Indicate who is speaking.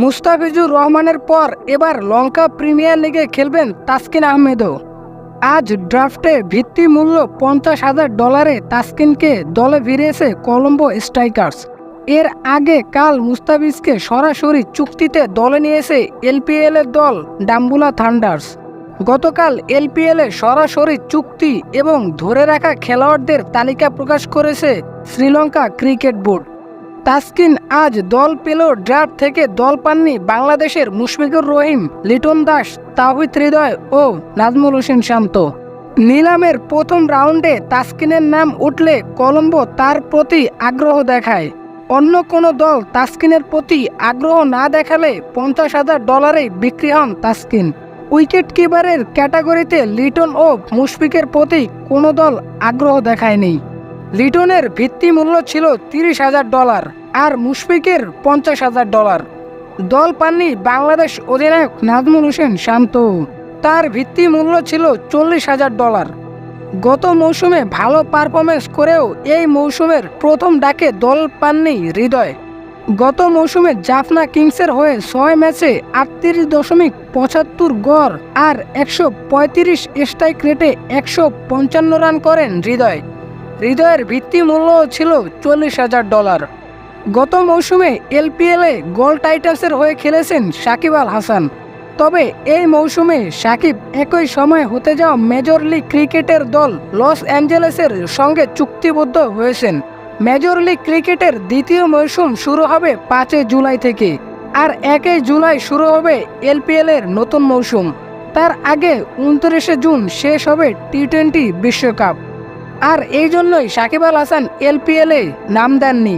Speaker 1: মুস্তাফিজুর রহমানের পর এবার লঙ্কা প্রিমিয়ার লিগে খেলবেন তাসকিন আহমেদও। আজ ড্রাফটে ভিত্তি মূল্য পঞ্চাশ হাজার ডলারে তাসকিনকে দলে ফিরিয়েছে কলম্বো স্ট্রাইকার্স। এর আগে কাল মুস্তাফিজকে সরাসরি চুক্তিতে দলে নিয়েছে এলপিএল এর দল ডাম্বুলা থান্ডার্স। গতকাল এলপিএল সরাসরি চুক্তি এবং ধরে রাখা খেলোয়াড়দের তালিকা প্রকাশ করেছে শ্রীলঙ্কা ক্রিকেট বোর্ড। তাসকিন আজ দল পেল ড্রাফট থেকে দল পাননি বাংলাদেশের মুশফিকুর রহিম, লিটন দাস, তাহিদ হৃদয় ও নাজমুল হোসেন শান্ত। নিলামের প্রথম রাউন্ডে তাসকিনের নাম উঠলে কলম্বো তার প্রতি আগ্রহ দেখায়। অন্য কোনো দল তাসকিনের প্রতি আগ্রহ না দেখালে পঞ্চাশ হাজার ডলারে বিক্রি হন তাসকিন। উইকেট কিপারের ক্যাটাগরিতে লিটন ও মুশফিকের প্রতি কোনো দল আগ্রহ দেখায়নি। লিটনের ভিত্তি মূল্য ছিল তিরিশ হাজার ডলার আর মুশফিকের পঞ্চাশ হাজার ডলার। দল পাননি বাংলাদেশ অধিনায়ক নাজমুল হোসেন শান্ত। তার ভিত্তি মূল্য ছিল চল্লিশ হাজার ডলার। গত মৌসুমে ভালো পারফরমেন্স করেও এই মৌসুমের প্রথম ডাকে দল পাননি হৃদয়। গত মৌসুমে জাফনা কিংসের হয়ে ছয় ম্যাচে আটত্রিশ দশমিক পঁচাত্তর গড় আর একশো পঁয়ত্রিশ স্ট্রাইক রেটে একশো পঞ্চান্ন রান করেন হৃদয়। হৃদয়ের ভিত্তি মূল্য ছিল চল্লিশ হাজার ডলার। গত মৌসুমে এলপিএলে গোল টাইটাসের হয়ে খেলেছেন সাকিব আল হাসান। তবে এই মৌসুমে সাকিব একই সময় হতে যাওয়া মেজর লিগ ক্রিকেটের দল লস অ্যাঞ্জেলেসের সঙ্গে চুক্তিবদ্ধ হয়েছেন। মেজর লিগ ক্রিকেটের দ্বিতীয় মৌসুম শুরু হবে পাঁচই জুলাই থেকে, আর একই জুলাই শুরু হবে এলপিএল এর নতুন মৌসুম। তার আগে উনত্রিশে জুন শেষ হবে টি টোয়েন্টি বিশ্বকাপ। আর এই জন্যই সাকিব আল হাসান এলপিএলে নাম দেননি।